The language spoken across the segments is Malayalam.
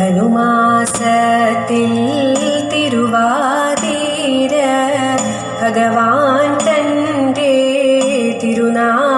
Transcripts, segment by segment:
ധനുമാസത്തിൽ തിരുവാതിര ഭഗവാൻ തന്റെ തിരുനാളാണ്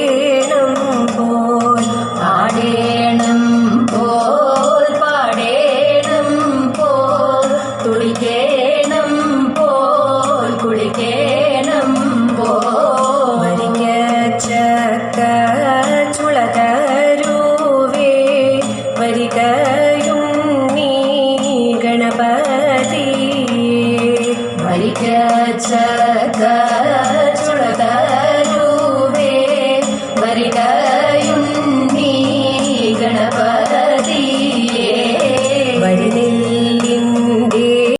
ചുളതരൂവേ വരികയും നീ ഗണപതി. വരികയും